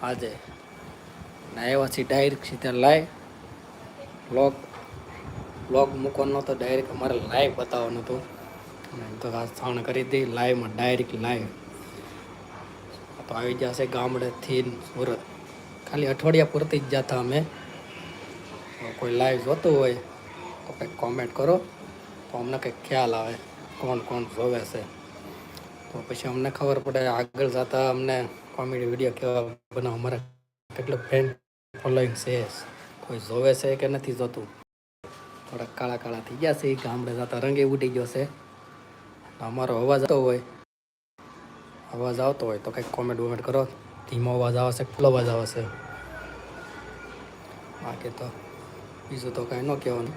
આજે ને આવ્યા છીએ ડાયરેક્ટ સીધા લાઈવ બ્લોગ બ્લોગ મૂકવાનો તો ડાયરેક્ટ અમારે લાઈવ બતાવવાનું હતું. તો જાણ કરી હતી લાઈવમાં ડાયરેક્ટ લાઈવ તો આવી જશે ગામડેથી સુરત. ખાલી અઠવાડિયા પૂરતી જ જતા અમે. કોઈ લાઈવ જોતું હોય તો કંઈક કોમેન્ટ કરો. તો અમને કંઈક ખ્યાલ આવે, કોણ કોણ જોવે છે. તો પછી અમને ખબર પડે આગળ જતા અમને કોમેડી વીડિયો કેવા બનાવ. અમારા કેટલું ફ્રેન્ડ ફોલોઈંગ છે, કોઈ જોવે છે કે નથી જોતું? થોડાક કાળા કાળા થઈ ગયા છે એ ગામડે જતા રંગે ઉડી ગયો છે. અમારો અવાજ આવતો હોય. અવાજ આવતો હોય તો કંઈક કોમેન્ટ વોમેન્ટ કરો. ધીમો અવાજ આવશે ફૂલો અવાજ આવે છે. બાકી તો બીજું તો કાંઈ ન કહેવાનું.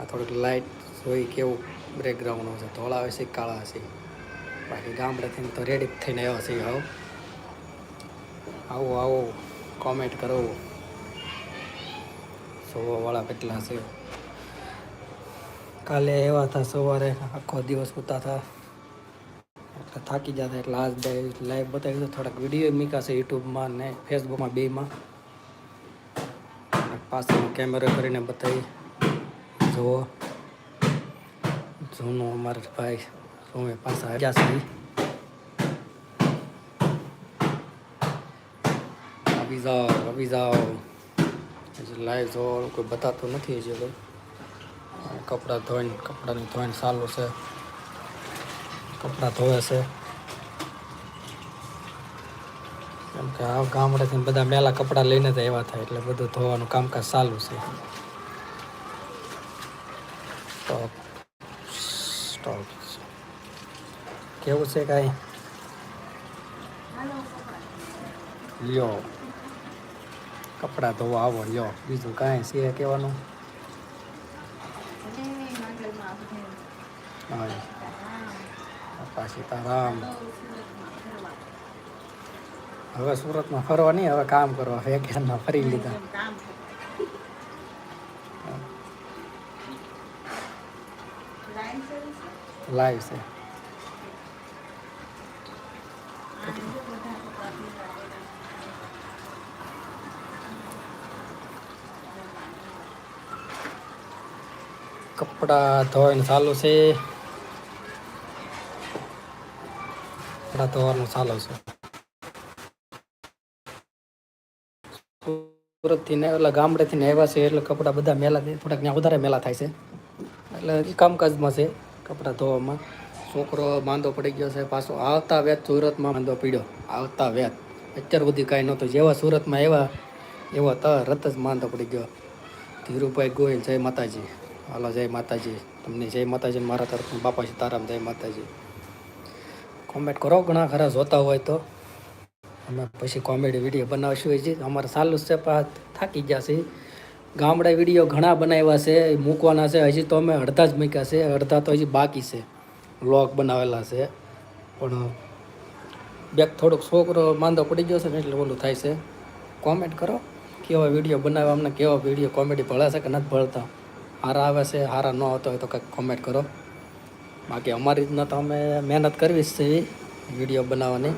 આ થોડીક લાઇટ જોઈ કેવું બ્રેકગ્રાઉન્ડ હશે ધોળા હશે કાળા હશે? બાકી ગામડેથી તો રેડી થઈને આવ્યા છે આવો આવો આવો કોમેન્ટ કરો. જોવાવાળા કેટલા છે? કાલે એવા હતા સવારે, આખો દિવસ ઉતા હતા. એટલે થાકી જતા એટલે આજ લાઈવ બતાવી દો થોડાક વીડિયો મીકાશે યુટ્યુબમાં ને ફેસબુકમાં બેમાં પાછળનો કેમેરો કરીને બતાવી. જુઓ. જૂનું અમારા ભાઈ સોમે પાછા આવ્યા છે આવી જાઓ આવી જાઓ લાઈવ જોવાનું કોઈ બતાતું નથી હજી કોઈ કપડાં ધોઈને કપડાની ધોઈને ચાલુ છે. કપડાં ધોવે છે. કેમ કે આ ગામડેથી બધા મેલા કપડાં લઈને જ આવ્યા થાય એટલે બધું ધોવાનું કામકાજ ચાલુ છે. સ્ટોપ સ્ટોપ કેવું છે કાંઈ? લ્યો. કપડાં ધોવા આવો લ્યો. બીજું કાંઈ છે કહેવાનું? હા. બાપા સીતારામ હવે સુરતમાં ફરવા નહીં હવે કામ કરવા વેકેશનમાં ફરી લીધા. લાઈવ છે. કપડાં ધોવાનું ચાલુ છે. કપડાં ધોવાનું ચાલુ છે. સુરતથી ને એટલે ગામડેથી ને આવ્યા છે એટલે કપડાં બધા મેલા થોડાક ત્યાં વધારે મેલા થાય છે. એટલે કામકાજમાં છે કપડાં ધોવામાં. છોકરો માંદો પડી ગયો છે, પાછો આવતા વેત સુરતમાં માંદો પીડ્યો. આવતા વેત. અત્યાર સુધી કાંઈ નહોતું. જેવા સુરતમાં આવ્યા, એવો તરત જ માંદો પડી ગયો. ધીરુભાઈ ગોયલ જય માતાજી. હાલો, જય માતાજી. તમને જય માતાજી મારા તરફથી બાપા તારામ જય માતાજી. કોમેન્ટ કરો, ઘણા ખરા જોતા હોય તો. અમે પછી કોમેડી વીડિયો બનાવશું હજી અમારે જ છે પણ થાકી ગયા છે. ગામડા વીડિયો ઘણા બનાવ્યા છે, મૂકવાના છે. હજી તો અમે અડધા જ મૂક્યા છે. અડધા તો હજી બાકી છે. વ્લોગ બનાવેલા છે. પણ બે થોડોક છોકરો માંદો પડી ગયો છે ને એટલે ઓલું થાય છે. કોમેન્ટ કરો, કેવા વીડિયો બનાવ્યા, અમને કેવા વીડિયો કોમેડી ભળે છે કે નથી ભળતા. સારા આવે છે સારા ન આવતો હોય તો કંઈક કોમેન્ટ કરો. બાકી અમારી રીતના તો અમે મહેનત કરવી જ છે વીડિયો બનાવવાની.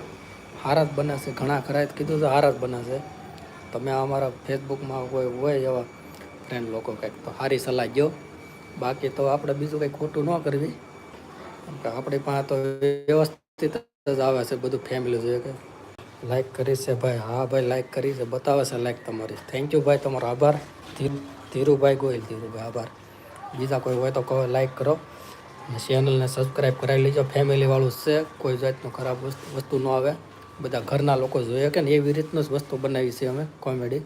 હારા જ બને છે, ઘણા ખરા કીધું છે, હારા જ બને છે. તમે અમારા ફેસબુકમાં કોઈ હોય એવા ફ્રેન્ડ લોકો કંઈક તો સારી સલાહ ગયો બાકી તો આપણે બીજું કંઈ ખોટું ન કરવી. આપણી પાસે તો વ્યવસ્થિત જ આવે છે બધું ફેમિલી જોઈએ કે લાઈક કરી છે ભાઈ, હા ભાઈ લાઈક કરી છે, બતાવે છે લાઈક તમારી. થેન્ક યુ ભાઈ, તમારો આભાર. ધીરુભાઈ ગોયલ ધીરુભાઈ, આભાર. બીજા કોઈ હોય તો લાઈક કરો. અને ચેનલને સબસ્ક્રાઈબ કરાવી લેજો. ફેમિલીવાળું છે, કોઈ જાતનું ખરાબ વસ્તુ ન આવે. બધા ઘરના લોકો જોઈએ કે ને, એવી રીતનું જ વસ્તુ બનાવી છે અમે કોમેડી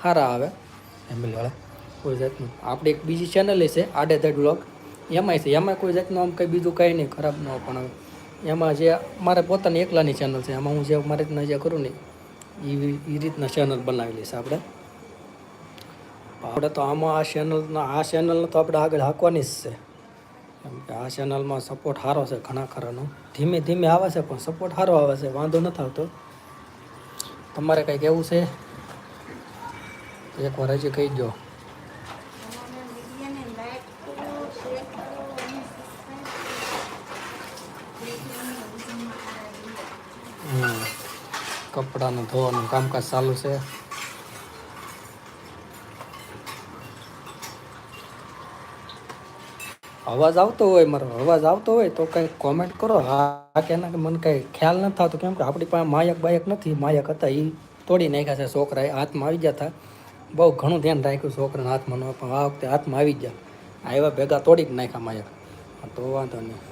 સારા આવે ફેમિલીવાળા કોઈ જાતનું. આપણી એક બીજી ચેનલ છે, આડે ધડ બ્લોગ એમાંય છે. એમાં કોઈ જાતનું આમ કંઈ બીજું કંઈ નહીં, ખરાબ ન પણ એમાં જે મારે પોતાની એકલાની ચેનલ છે. એમાં હું જે મારી રીતના જે કરું ને એ રીતના ચેનલ બનાવેલી છે આપણે. આપણે તો આમાં આ ચેનલના આ ચેનલને તો આપણે આગળ હાંકવાની જ છે. કેમ કે આ ચેનલમાં સપોર્ટ સારો છે ઘણા ખરાનો. ધીમે ધીમે આવે છે, પણ સપોર્ટ સારો આવે છે, વાંધો નથી આવતો. તમારે કંઈક એવું છે? એકવાર હજી કહી દો. કપડાનું ધોવાનું કામકાજ ચાલુ છે. અવાજ આવતો હોય, મારો અવાજ આવતો હોય તો કંઈ કોમેન્ટ કરો. હા કે ના કે મને કંઈ ખ્યાલ નથી થતો. કેમ કે આપણી પાસે માયક બાયક નથી. માયક હતા એ તોડી નાખ્યા છે છોકરાએ. હાથમાં આવી ગયા હતા. બહુ ઘણું ધ્યાન રાખ્યું છોકરાના હાથમાં ન પણ આ વખતે હાથમાં આવી ગયા. આવ્યા ભેગા તોડી જ નાખ્યા માયક. તો વાંધો નહીં.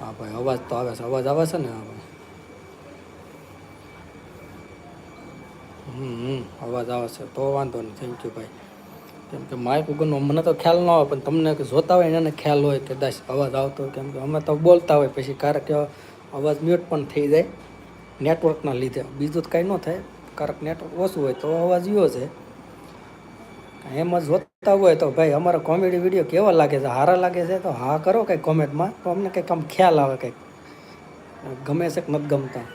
હા ભાઈ, અવાજ તો આવે છે. અવાજ આવે છે ને? હા ભાઈ. હમ અવાજ આવે છે. તો વાંધો નહીં. થેન્ક યુ ભાઈ. કેમ કે માઇક વગરનો મને તો ખ્યાલ ન આવે પણ તમને જોતા હોય એને ખ્યાલ હોય કે દાસ અવાજ આવતો હોય, કેમ કે અમે તો બોલતા હોય, પછી ક્યારેક અવાજ મ્યુટ પણ થઈ જાય નેટવર્કના લીધે. બીજું તો કાંઈ ન થાય ક્યારેક નેટવર્ક ઓછું હોય તો અવાજ યો છે. એમ જ જોતા હોય તો ભાઈ અમારા કોમેડી વીડિયો કેવા લાગે છે? સારા લાગે છે તો હા કરો કંઈક કોમેન્ટમાં તો અમને કંઈક આમ ખ્યાલ આવે કંઈક. ગમે છે કે નથી ગમતા.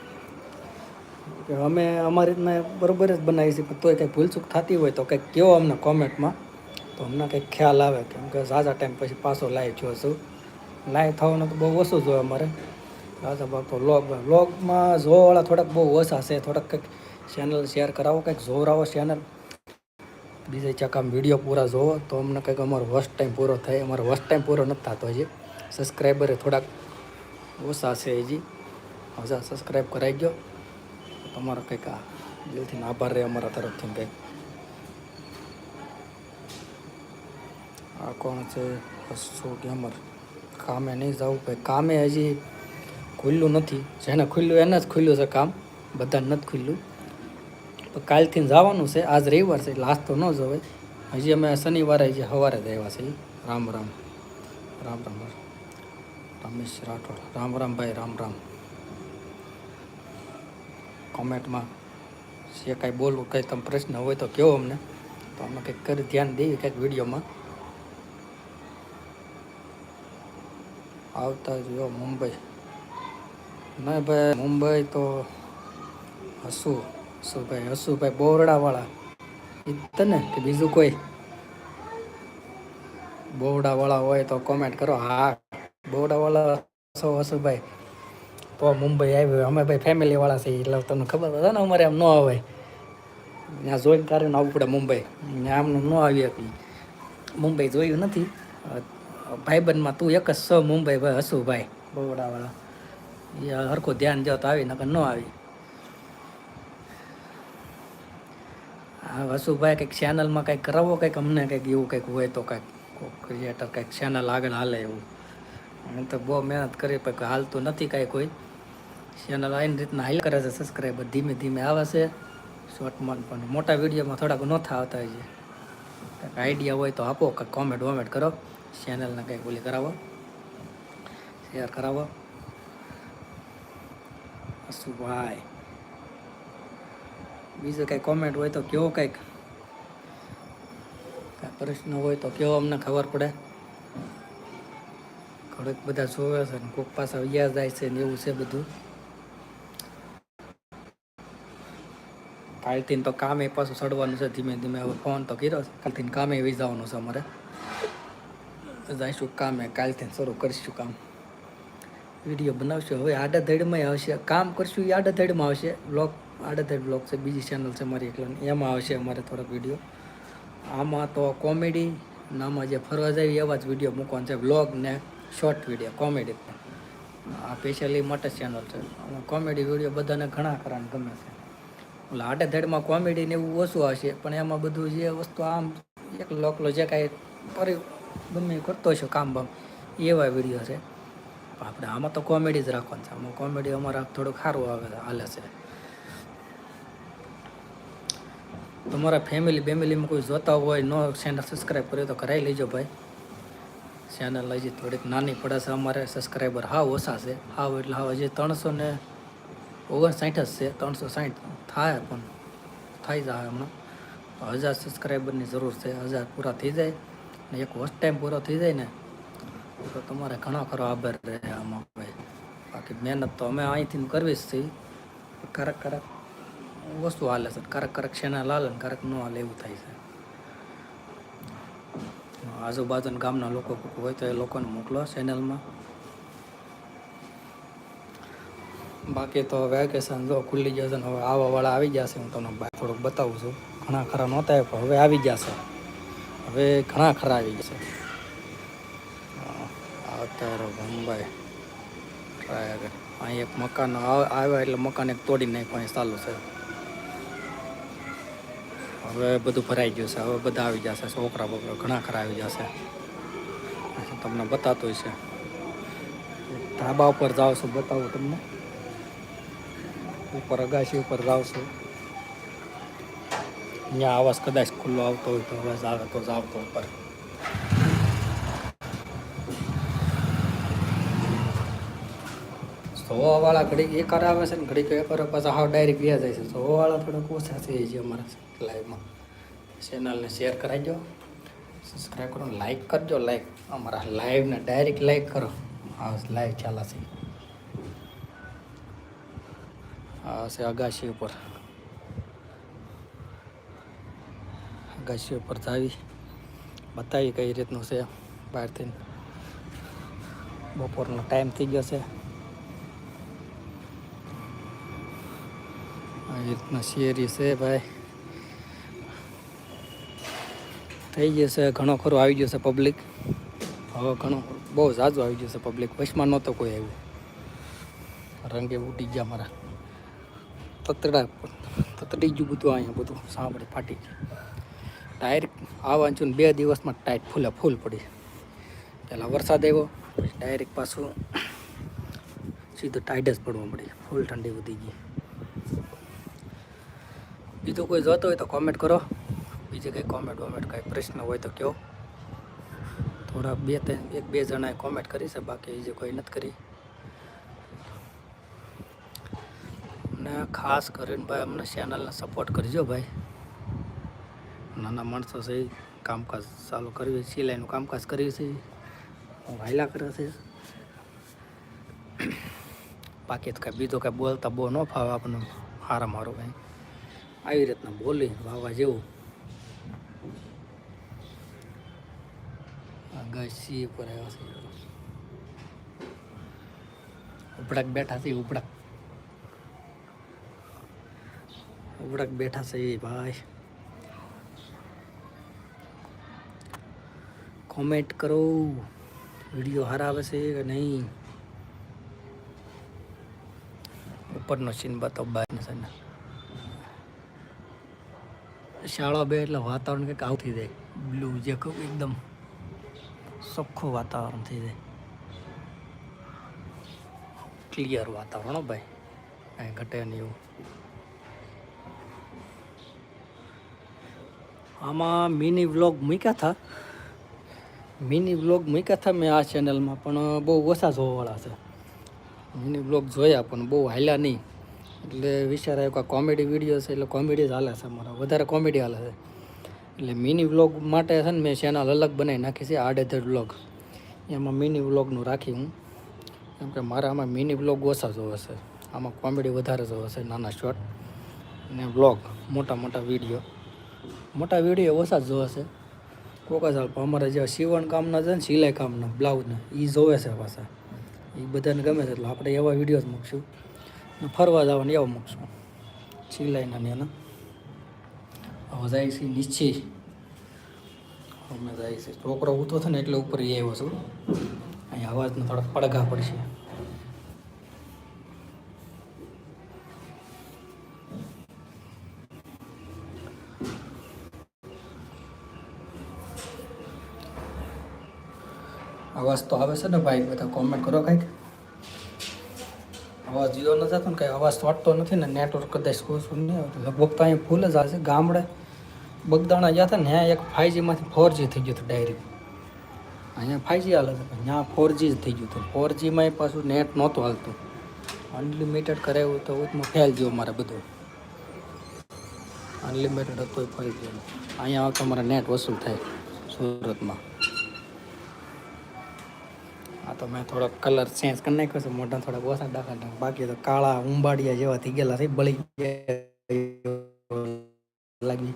અમે અમારી રીતના બરોબર જ બનાવી છીએ પણ તોય કંઈક ભૂલચૂક થતી હોય તો કંઈક કહો અમને કોમેન્ટમાં તો અમને કંઈક ખ્યાલ આવે કેમ કે ઝાઝા ટાઈમ પછી પાછો લાઈવ થયો છું. લાઈવ થવાનું તો બહુ ઓછું જોયો અમારે. ઝાઝા તો લોગ લોગમાં જોવાવાળા થોડાક બહુ ઓછા છે. થોડાક કંઈક ચેનલ શેર કરાવો, કંઈક જોવરાવો ચેનલ બીજે ચકામ વીડિયો પૂરા જોવો, તો અમને કંઈક અમારો વસ્ટ ટાઈમ પૂરો થાય. અમારો વર્સ્ટ ટાઈમ પૂરો નથી થતો હજી. સબસ્ક્રાઈબરે થોડાક ઓછા છે હજી. હજાર સબસ્ક્રાઈબ કરાવી ગયો તમારો કંઈક આ દિલથી આભાર રહે અમારા તરફથી કંઈક. આ કોણ છે? શું ગેમર કામે નહીં જવું ભાઈ. કામે હજી ખુલ્લું નથી. જેને ખુલ્લું એને જ ખુલ્લું છે કામ. બધાને નથી ખુલ્લું. કાલથી જવાનું છે. આજ રવિવાર છે, એટલે તો ન જવાય. હજી અમે શનિવારે હજી સવારે જ આવ્યા છીએ. રામ રામ. રામ રામ. રમેશ રાઠોડ. રામ રામ ભાઈ, રામ રામ. કોમેન્ટમાં જે કાંઈ બોલવું, કંઈ તમે પ્રશ્ન હોય તો કહો અમને. તો અમે કંઈક કરી ધ્યાન દઈએ કંઈક વિડીયોમાં. આવતા જો મુંબઈ. નહીં ભાઈ મુંબઈ તો હસુ, હસુભાઈ હસુભાઈ બોરડાવાળા. એ તને કે બીજું કોઈ? બોરડાવાળા હોય તો કોમેન્ટ કરો. હા, બોરડાવાળા છો હસુભાઈ. તો મુંબઈ આવ્યો. અમે ભાઈ ફેમિલીવાળા છીએ, એટલે તમને ખબર હતા ને, અમારે એમ ન આવે ત્યાં જોઈને કાઢીને આવવું પડે મુંબઈ. આમને ન આવી હતી. મુંબઈ જોયું નથી. ભાઈબંધમાં તું એક જ છો મુંબઈ ભાઈ હસુભાઈ. બરોડાવાળા. એ હરખું ધ્યાન દો તો આવી નકર ન આવી. હા હસુભાઈ કંઈક ચેનલમાં કંઈક કરાવો કંઈક અમને કંઈક એવું કંઈક હોય તો કંઈક ક્રિએટર કંઈક ચેનલ આગળ હાલે એવું. અમે તો બહુ મહેનત કરી પણ હાલતું નથી કાંઈ કોઈ. ચેનલ આવીને રીતના હાલ કરે છે સબસ્ક્રાઈબર ધીમે ધીમે આવે છે. શોર્ટમાં પણ મોટા વિડીયોમાં થોડાક ન થતા હોય છે. આઈડિયા હોય તો આપો કંઈક કોમેન્ટ વોમેન્ટ કરો. ચેનલને કંઈક ઓલી કરાવો. શેર કરાવો. શું ભાઈ બીજું કંઈ કોમેન્ટ હોય તો કયો કંઈક. કાંઈ પ્રશ્ન હોય તો કયો, અમને ખબર પડે. ઘડીક બધા જોવે છે ને કોક પાછા વ્યાજ જાય છે ને એવું છે બધું. કાલથી તો કામે પાછું ચડવાનું છે ધીમે ધીમે. હવે ફોન તો કર્યો છે. કાલથી કામે જવાનું છે અમારે. જઈશું કામે કાલથી શરૂ કરીશું કામ. વીડિયો બનાવશું. હવે આડાધડમાં આવશે. કામ કરશું એ આડાધડમાં આવશે. બ્લોગ આડાધડ બ્લોગ છે. બીજી ચેનલ છે મારી એકલાની. એમાં આવશે અમારે થોડોક વીડિયો. આમાં તો કોમેડી નામાં જે ફરવા જાય એવા જ વીડિયો મૂકવાનો છે. બ્લોગ ને શોર્ટ વીડિયો કોમેડી આ સ્પેશિયલી મોટા ચેનલ છે. કોમેડી વીડિયો બધાને ઘણા કરવાનું ગમે છે. એટલે આડે કોમેડીને એવું ઓછું હશે પણ એમાં બધું જે વસ્તુ આમ એક લોકલો જે કાંઈ પરી ગમે કરતો છું કામ બામ. એવા વીડિયો છે. આપણે આમાં તો કોમેડી જ રાખવાનું છે. આમાં કોમેડી અમારા થોડુંક સારું આવે હાલે છે. તમારા ફેમિલી બેમિલીમાં કોઈ જોતા હોય, ન ચેનલ સબસ્ક્રાઈબ કર્યો તો કરાવી લેજો ભાઈ. ચેનલ હજી થોડીક નાની પડે છે. અમારે સબસ્ક્રાઈબર હાવ ઓછા છે. હાવ એટલે હાવ હજી ત્રણસો ને ઓગણસાઠ જ છે. ત્રણસો સાઠ થાય પણ થઈ જાય હમણાં. હજાર સબસ્ક્રાઈબરની જરૂર છે. હજાર પૂરા થઈ જાય. ને એક વોચ ટાઈમ પૂરો થઈ જાય ને, તો તમારે ઘણો ખરો આભાર રહે આમાં ભાઈ બાકી મહેનત તો અમે અહીંથી કરવી જ છીએ કારક કારક વસ્તુ હાલે છે. કારક કારક શેના લાલ ને ક્યારેક ન હાલે એવું થાય છે. આજુબાજુના ગામના લોકો હોય તો એ લોકોને મોકલો ચેનલમાં બાકી તો વેકેશન જો ખુલ્લી જશે હવે આવવાવાળા આવી જશે. હું તમને થોડુંક બતાવું છું. ઘણા ખરા નહોતા પણ હવે આવી જશે. હવે ઘણા ખરા આવી જશે હા, અત્યારે મુંબઈ. ટ્રાય કરે અહીં એક મકાન આવ- આવ્યા એટલે મકાન એક તોડી નાખ્યું અહીં ચાલુ છે. હવે બધું ભરાઈ ગયું છે. હવે બધા આવી જશે છોકરા બોકરા ઘણા ખરા આવી જશે. તમને બતાતું છે ધાબા ઉપર જાઓ છું બતાવું તમને. ઉપર અગાશી ઉપર જાઓ છું. અહીંયા આવાસ કદાચ ખુલ્લો આવતો હોય તો અવાજ આવે તો જ આવતો ઉપર સોવાવાળા ઘડીક એક વાર આવે છે ને, ઘડીક એક વાર પાછા હાવ ડાયરેક્ટ ગયા જાય છે. સોવાવાળા થોડાક ઓછા થઈ છે અમારા લાઈવમાં ચેનલને શેર કરાવજો સબસ્ક્રાઈબ કરો લાઈક કરજો લાઈક અમારા લાઈવને ડાયરેક્ટ લાઈક કરો. હા લાઈવ ચાલે છે. હા છે અગાશી ઉપર. અગાશી ઉપર જાવી. બતાવી કઈ રીતનું છે બહારથી. બપોરનો ટાઈમ થઈ ગયો છે. આવી રીતના શેરી છે ભાઈ. થઈ ગયો છે, ઘણો ખરો આવી ગયો છે પબ્લિક હવે ઘણો, બહુ ઝાઝો આવી ગયો છે પબ્લિક વચમાં નહોતો કોઈ આવ્યું. રંગે ઉડી ગયા મારા. તતડા, તતડી ગયું બધું અહીંયા બધું, સાંભળે ફાટી ગયું. ડાયરેક્ટ આ છું બે દિવસમાં ટાઈટ ફૂલે, ફૂલ પડી પહેલાં વરસાદ આવ્યો, પછી ડાયરેક્ટ પાછું સીધું ટાઈટ જ પડવા મળી ફૂલ ઠંડી વધી ગઈ. બીજું કોઈ જોતો હોય તો કોમેન્ટ કરો. બીજે કંઈ કોમેન્ટ વોમેન્ટ કંઈ પ્રશ્ન હોય તો કહો. થોડા બે ત્રણ, એક બે જણાએ કોમેન્ટ કરી છે, બાકી બીજે કોઈ નથી કરી. ને ખાસ કરીને ભાઈ અમને ચેનલને સપોર્ટ કરજો ભાઈ. નાના માણસો છે, કામકાજ ચાલુ કર્યું સિલાઈનું કામકાજ કર્યું છે. વાયલા કરે છે. બાકી તો કાંઈ બીજો કાંઈ બોલતા બહુ ન ફાવે આપણને. હારા મારો કંઈ. આવી રીતના બોલી વાવા જેવું. અગાશી ઉપર આવ્યા છે. ઉપડાક બેઠા છે, ઉપડાક. ઉપડાક બેઠા છે ભાઈ. કોમેન્ટ કરો. વીડિયો હારા આવે છે કે નહીં? ઉપરનો સીન બતાવો, બહારનો છે ને શાળા બે એટલે વાતાવરણ કંઈક આવું થઈ જાય. બ્લુ જે કહું, એકદમ ચોખ્ખું વાતાવરણ થઈ જાય. ક્લિયર વાતાવરણ ભાઈ. કાંઈ ઘટે નહીં એવું. આમાં મિની વ્લોગ મૂક્યા હતા. મિની વ્લોગ મૂક્યા હતા મેં આ ચેનલમાં પણ બહુ ઓછા જોવાવાળા છે. મિની વ્લોગ જોયા, પણ બહુ હાલ્યા નહીં. એટલે વિચાર આવ્યો કે કોમેડી વીડિયો છે, એટલે કોમેડી જ હાલે છે અમારા. વધારે કોમેડી હાલે છે. એટલે મિની વ્લોગ માટે છે ને મેં ચેનલ અલગ બનાવી નાખી છે, આડેધડ વ્લોગ. એમાં મિની વ્લોગનું રાખી હું. કેમ કે મારા આમાં મિની વ્લોગ ઓછા જોવે છે. આમાં કોમેડી વધારે જોવે છે, નાના શોર્ટ ને વ્લોગ મોટા મોટા વીડિયો મોટા વીડિયો ઓછા જ જોવે છે. કોકા સાલ અમારા જે સીવણ કામના છે ને, સિલાઈ કામના બ્લાઉઝના એ જોવે છે પાછા. એ બધાને ગમે છે, એટલે આપણે એવા વિડીયોઝ મૂકશું. ને ફરવા જવાનું એવા મૂકશું. સિલાઈના ને એના. હવે જાય છે નીચે. અમે જાય છે. છોકરો ઊતો છે ને એટલે ઉપર એ આવ્યો છું. અહીંયા અવાજનો થોડાક પડઘા પડશે. અવાજ તો આવે છે ને ભાઈ? બધા કોમેન્ટ કરો કંઈક. અવાજ જીરો ન થતો ને કંઈ અવાજ વાટતો નથી ને નેટવર્ક કદાચ ઓછું નહીં આવતું લગભગ તો અહીંયા ફૂલ જ આવશે ગામડે બગદાણા ગયા હતા ને, ત્યાં એક ફાઈવજીમાંથી ફોરજી થઈ ગયું હતું ડાયરેક્ટ અહીંયા ફાઈવજી હાલે છે ત્યાં ફોરજી જ થઈ ગયું હતું. ફોરજીમાં પાછું નેટ નહોતું હાલતું. અનલિમિટેડ કરાવ્યું તો ઉતમાં ફેલ ગયો મારે બધું. અનલિમિટેડ હતું ફેલ ગયું અહીંયા આવતો મારે નેટ વસૂલ થાય સુરતમાં. આ તો મેં થોડોક કલર ચેન્જ કરી નાખ્યો છે મોઢા થોડા ઓછા ડાકા બાકી તો કાળા ઉંબાડિયા જેવા થઈ ગયેલા છે બળી ગયા લાગી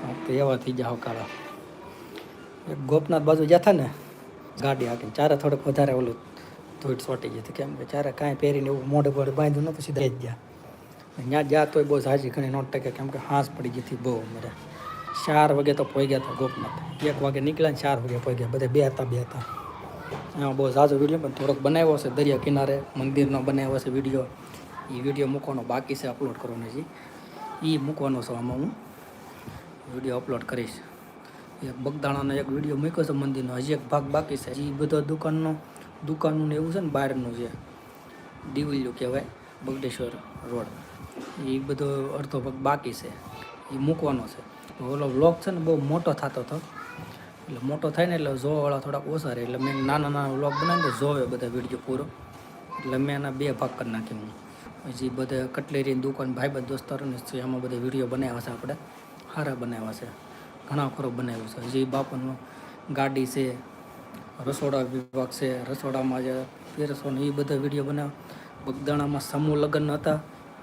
હા, તો એવા થઈ જાવ કાળા એક ગોપનાથ બાજુ જતા ને ગાડી હાકીને ચારે થોડુંક વધારે ઓલું ધૂળ સોટી જતી કેમ કે ચારે કાંઈ પહેરીને એવું મોઢે મોઢે બાંધ્યું નતું સીધા જ ગયા ત્યાં જ્યાં તોય બહુ ઝાઝી ઘણી નોટ ટકે કેમ કે હાંસ પડી ગઈ હતી બહુ અમારે ચાર વાગે તો પોઈ ગયા હતા ગોપનાથ એક વાગે નીકળ્યા ને ચાર વાગે પોઈ ગયા બધા બે હતા બે હતા એમાં બહુ ઝાઝો વીડિયો, પણ થોડોક બનાવ્યો છે, દરિયા કિનારે મંદિરનો બનાવ્યો છે વીડિયો. એ વીડિયો મૂકવાનો બાકી છે અપલોડ કરવાનો છે એ મૂકવાનો છે આમાં હું. વીડિયો અપલોડ કરીશ. એક બગદાણાનો એક વીડિયો મૂક્યો છે મંદિરનો, હજી એક ભાગ બાકી છે. હજી બધો દુકાનનો, દુકાનનું એવું છે ને, બહારનું છે દિવલિયું કહેવાય, બગડેશ્વર રોડ. એ બધો અડધો ભાગ બાકી છે. એ મૂકવાનો છે. ઓલો વ્લોગ છે ને, બહુ મોટો થતો હતો. એટલે મોટો થાય ને એટલે જોવાવાળા થોડાક ઓછા રહે. એટલે મેં નાના નાના વ્લોગ બનાવીને જોવે બધા વીડિયો પૂરો. એટલે મેં એના બે ભાગ કરી નાખ્યો હું. પછી બધે કટલેરીની દુકાન, ભાઈબંધ, દોસ્તારોને છે એમાં બધા વીડિયો બનાવ્યા છે આપણે સારા બનાવ્યા છે. ઘણા ખરો બનાવ્યું છે. હજી બાપુનું ગાડી છે, રસોડા વિભાગ છે, રસોડામાં જે પીરસોને એ બધા વીડિયો બનાવ્યા. બગદાણામાં સમૂહ લગ્ન હતા,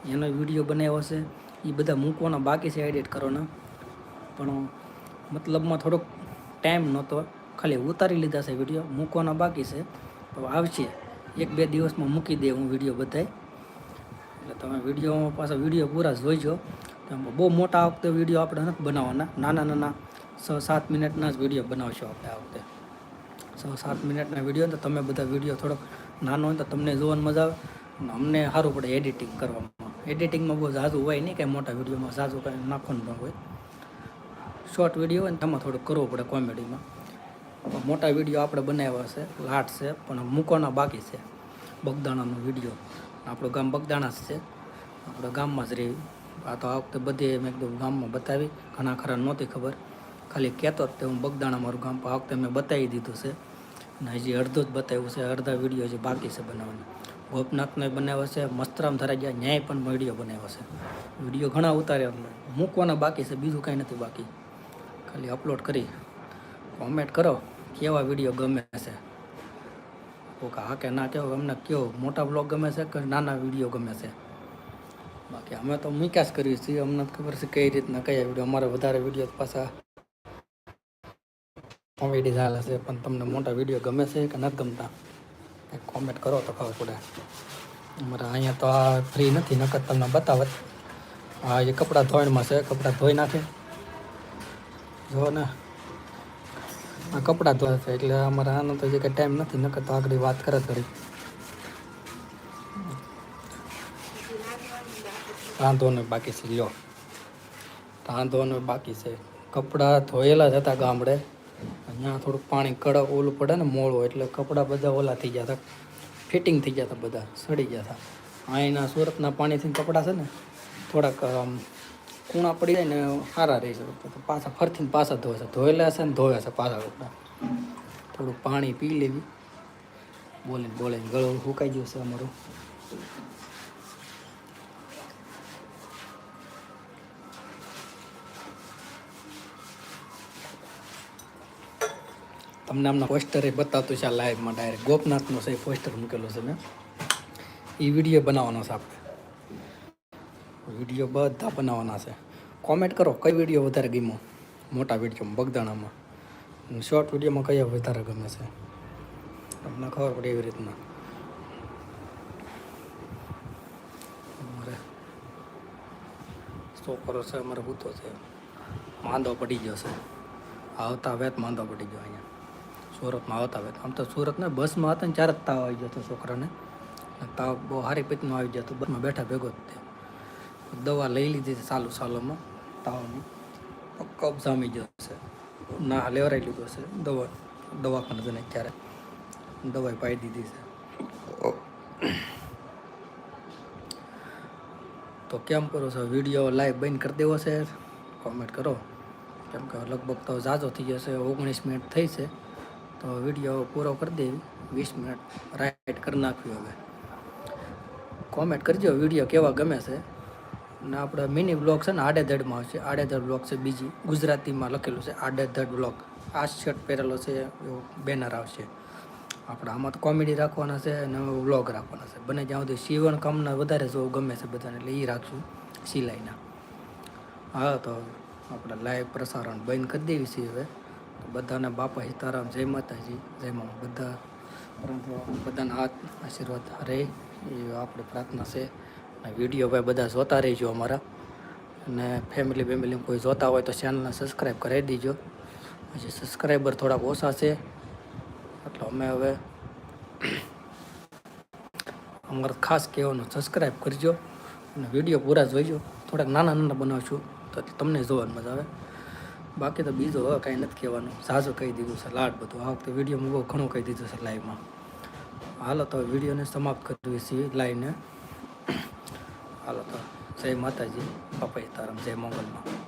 એનો વીડિયો બનાવ્યો છે. એ બધા મૂકવાના બાકી છે એડિટ કરવાના. પણ મતલબમાં થોડોક ટાઈમ નહોતો, ખાલી ઉતારી લીધા છે વીડિયો મૂકવાના બાકી છે. તો આવશે, એક બે દિવસમાં મૂકી દે હું વીડિયો બધાય. એટલે તમે વિડીયોમાં પાછા વીડિયો પૂરા જોઈજો. બહુ મોટા વખતે વીડિયો આપણે નથી બનાવવાના. નાના નાના છ સાત મિનિટના જ વીડિયો બનાવશો આપણે આ વખતે. છ સાત મિનિટના વીડિયો તો તમે બધા વીડિયો થોડોક નાનો હોય તો તમને જોવાની મજા આવે. અમને સારું પડે એડિટિંગ કરવામાં. એડિટિંગમાં બહુ ઝાઝું હોય નહીં, કાંઈ મોટા વિડીયોમાં ઝાઝું કાંઈ નાખવાનું હોય. શોર્ટ વીડિયો ને તેમાં થોડુંક કરવું પડે કોમેડીમાં. મોટા વીડિયો આપણે બનાવ્યા છે, લાટ છે, પણ મૂકવાના બાકી છે. બગદાણાનો વીડિયો. આપણું ગામ બગદાણા જ છે. આપણે ગામમાં જ રહી. આ તો આ વખતે બધે મેં કીધું ગામમાં બતાવી. ઘણા ખરા નહોતી ખબર. ખાલી કહેતો જ તે, હું બગદાણા મારું ગામ. આ વખતે મેં બતાવી દીધું છે. અને હજી અડધું જ બતાવ્યું છે. અડધા વીડિયો હજી બાકી છે બનાવવાના. ગોપનાથનો બનાવ્યો છે. મસ્તરામ ધરા ગયા ન્યાય પણ વીડિયો બનાવ્યો છે. વીડિયો ઘણા ઉતાર્યા મૂકવાના બાકી છે. બીજું કાંઈ નથી બાકી. ખાલી અપલોડ કરી કોમેન્ટ કરો કેવા વીડિયો ગમે છે. કોક હા કે ના કેવો અમને કયો મોટા બ્લોગ ગમે છે કે નાના વીડિયો ગમે છે? બાકી અમે તો મૂક્યા જ કરીએ છીએ, અમને ખબર છે કઈ રીતના કયા વીડિયો અમારે વધારે વીડિયો પાછા કોમેડી ચાલે છે, પણ તમને મોટા વીડિયો ગમે છે કે નથી ગમતા? કોમેન્ટ કરો તો ખબર પડે. અમારે અહીંયા તો આ ફ્રી નથી, નકર તમને બતાવત. આ એ કપડાં ધોઈણમાં છે, કપડાં ધોઈ નાખે. જો ને આ કપડાં ધોવા છે, એટલે અમારે આનો તો જે કંઈ ટાઈમ નથી, નકર તો આગળ વાત કરે કરી રાંધવાનું બાકી છે, લ્યો. રાંધવાનું બાકી છે. કપડાં ધોયેલા જ હતા ગામડે. અહીંયા થોડુંક પાણી કડક ઓલું પડે ને મોળું, એટલે કપડાં બધા ઓલા થઈ ગયા હતા. ફિટિંગ થઈ ગયા હતા બધા, સડી ગયા હતા. અહીંના સુરતના પાણીથી કપડાં છે ને, થોડાક કૂણા પડી જાય ને સારા રહી છે. પાછા ફરથી પાછા ધોવે છે. ધોયેલા છે ને ધોયા છે પાછા કપડાં. થોડું પાણી પી લેવી. બોલીને બોલીને ગળો સુકાઈ ગયું છે અમારું. તમને આમના પોસ્ટર બતાવતું છે આ લાઈવમાં ડાયરેક્ટ ગોપનાથનો છે પોસ્ટર મૂકેલો છે મેં. એ વીડિયો બનાવવાનો છે આપણે. વીડિયો બધા બનાવવાના છે. કોમેન્ટ કરો, કઈ વીડિયો વધારે ગમ્યો? મોટા વિડીયોમાં બગદાણામાં. શોર્ટ વિડીયોમાં કયા વધારે ગમે છે? તમને ખબર પડે એવી રીતના. અમારે છોકરો છે, અમારે ભૂતો છે. માંદો પડી ગયો છે. આવતા વેત માંદો પડી ગયો અહીંયા. સુરતમાં આવતા વેત. આમ તો સુરતને બસમાં હતા ને ચાર જ તાવ આવી ગયો હતો છોકરાને. તાવ બહુ સારી પીતનો આવી ગયો હતો. બસમાં બેઠા ભેગો જ દવા લઈ લીધી છે ચાલુ સાલોમાં તાવની કબ જામી ગયો છે. ના, લેવરાઈ લીધો છે. દવા દવા પણ જઈને ક્યારે દવાઈ પાઈ દીધી છે. તો કેમ કરો છો? વીડિયો લાઈવ બંધ કરી દેવો છે. કોમેન્ટ કરો. કેમ કે લગભગ તો ઝાઝો થઈ જશે ઓગણીસ મિનિટ થઈ છે. તો વીડિયો પૂરો કરી દેવી વીસ મિનિટ રાઈટ કરી નાખ્યું હવે. કોમેન્ટ કરજો વીડિયો કેવા ગમે છે. અને આપણે મિની બ્લોગ છે ને આડેધડમાં આવશે આડેધડ બ્લોગ છે બીજી. ગુજરાતીમાં લખેલું છે આડેધડ બ્લોગ આ શર્ટ પહેરેલો છે એવો બેનર આવશે. આપણે આમાં તો કોમેડી રાખવાના છે અને વ્લોગ રાખવાના છે. બને જ્યાં સુધી સીવણ કામના વધારે જોવું ગમે છે બધાને એટલે એ રાખશું સિલાઈના. હા, તો આપણે લાઈવ પ્રસારણ બંધ કરી દેવી છીએ હવે. બધાને બાપા સીતારામ જય માતાજી. જય મા બધા. પરંતુ બધાના હાથ આશીર્વાદ રહે એ આપણે પ્રાર્થના છે. અને વીડિયો ભાઈ બધા જોતા રહેજો અમારા. અને ફેમિલી ફેમિલી કોઈ જોતા હોય તો ચેનલને સબસ્ક્રાઈબ કરાવી દીજો. પછી સબસ્ક્રાઈબર થોડાક ઓછા છે. એટલે અમે હવે અમારે ખાસ કહેવાનું સબસ્ક્રાઈબ કરજો અને વીડિયો પૂરા જોઈજો થોડાક નાના નાના બનાવશું તો તમને જોવાની મજા આવે. બાકી તો બીજું હવે કાંઈ નથી કહેવાનું. ઝાઝું કહી દીધું છે, લાડ બધું. આ વખતે વિડીયોમાં બહુ ઘણું કહી દીધું છે લાઈવમાં હાલો તો વિડીયોને સમાપ્ત કરવી છીએ લાઈને હાલો તો જય માતાજી પપાઈ તારમ જય મંગલમાં.